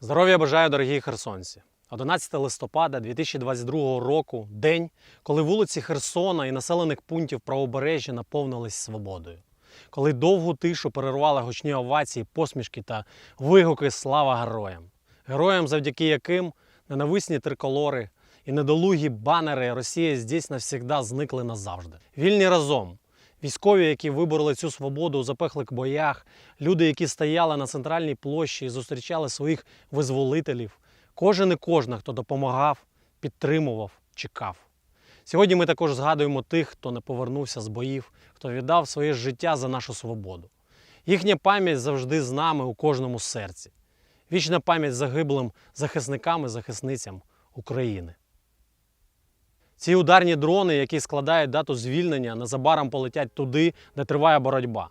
Здоров'я бажаю, дорогі херсонці. 11 листопада 2022 року день, коли вулиці Херсона і населених пунктів правобережжя наповнились свободою. Коли довгу тишу перервали гучні овації, посмішки та вигуки Слава героям. Героям, завдяки яким ненависні триколори і недолугі банери Росії здесь навсігда зникли назавжди. Вільні разом. Військові, які вибороли цю свободу у запеклих боях, люди, які стояли на центральній площі і зустрічали своїх визволителів, кожен і кожна, хто допомагав, підтримував, чекав. Сьогодні ми також згадуємо тих, хто не повернувся з боїв, хто віддав своє життя за нашу свободу. Їхня пам'ять завжди з нами у кожному серці. Вічна пам'ять загиблим захисникам і захисницям України. Ці ударні дрони, які складають дату звільнення, незабаром полетять туди, де триває боротьба.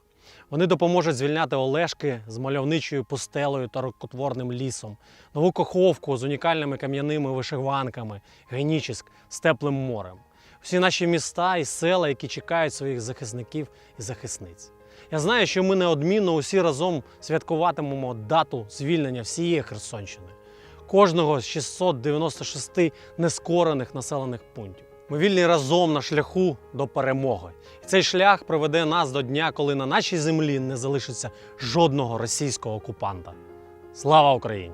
Вони допоможуть звільняти Олешки з мальовничою пустелею та рукотворним лісом, нову Каховку з унікальними кам'яними вишиванками, Генічіськ з теплим морем. Всі наші міста і села, які чекають своїх захисників і захисниць. Я знаю, що ми неодмінно усі разом святкуватимемо дату звільнення всієї Херсонщини кожного з 696 нескорених населених пунктів. Ми вільні разом на шляху до перемоги. І цей шлях приведе нас до дня, коли на нашій землі не залишиться жодного російського окупанта. Слава Україні!